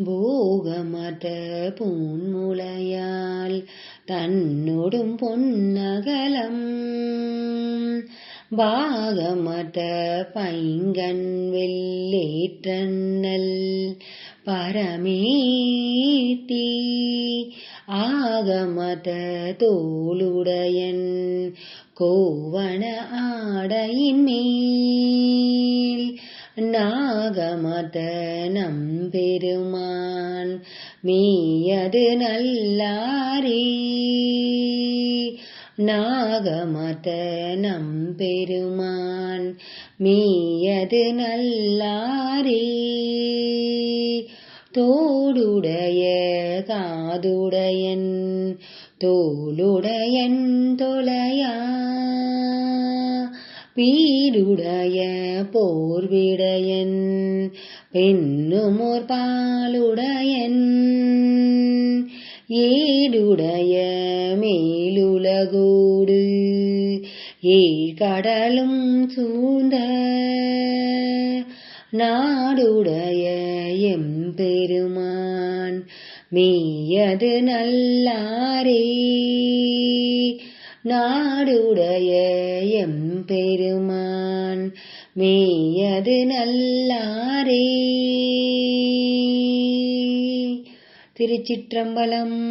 ഭോഗമത പൂൺമുളയാൽ തന്നോടും പൊന്നകലം. ഭാഗമത പൈങ്കൻ വെല്ലേറ്റണ്ണൽ പരമേത്തി ആഗമത തോളുടയൻ കോവണ ആടയിന്മേ நாகமத நம்பெருமான் மீயது நல்லாரே. நாகமத நம்பெருமான் மீயது நல்லாரே. தோடுடைய காதுடையன் தோளுடையன் தொலையா பீடுடைய போர்விடையன் பெண்ணுமோர் பாலுடையன். ஏடுடைய மேலுலகோடு ஏழ்கடலும் சூழ்ந்த நாடுடைய எம் பெருமான் மேயது நல்லாரே. நாடுடைய எம் பெருமான் மேயது நல்லாரே. திருச்சிற்றம்பலம்